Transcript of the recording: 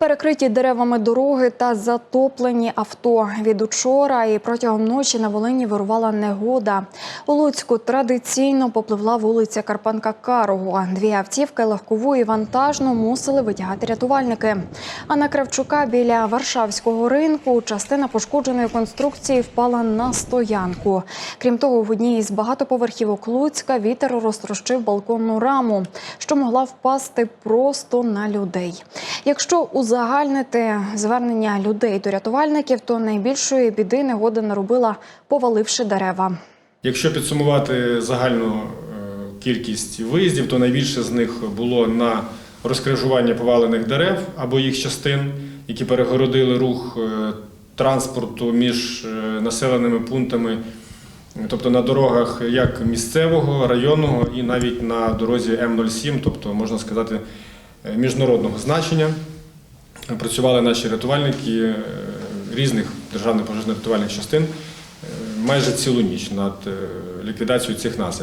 Перекриті деревами дороги та затоплені авто. Від учора і протягом ночі на Волині вирувала негода. У Луцьку традиційно попливла вулиця Карпанка Карого. Дві автівки легкову і вантажну мусили витягати рятувальники. А на Кравчука біля Варшавського ринку частина пошкодженої конструкції впала на стоянку. Крім того, в одній із багатоповерхівок Луцька вітер розтрощив балконну раму, що могла впасти просто на людей. Якщо узагальнити звернення людей до рятувальників, то найбільшої біди негода наробила, поваливши дерева. Якщо підсумувати загальну е, кількість виїздів, то найбільше з них було на розкрижування повалених дерев або їх частин, які перегородили рух е, транспорту між е, населеними пунктами, тобто на дорогах як місцевого, районного і навіть на дорозі М07, тобто можна сказати е, міжнародного значення. Працювали наші рятувальники е, різних державних пожежно-рятувальних частин е, майже цілу ніч над ліквідацією цих наслідків.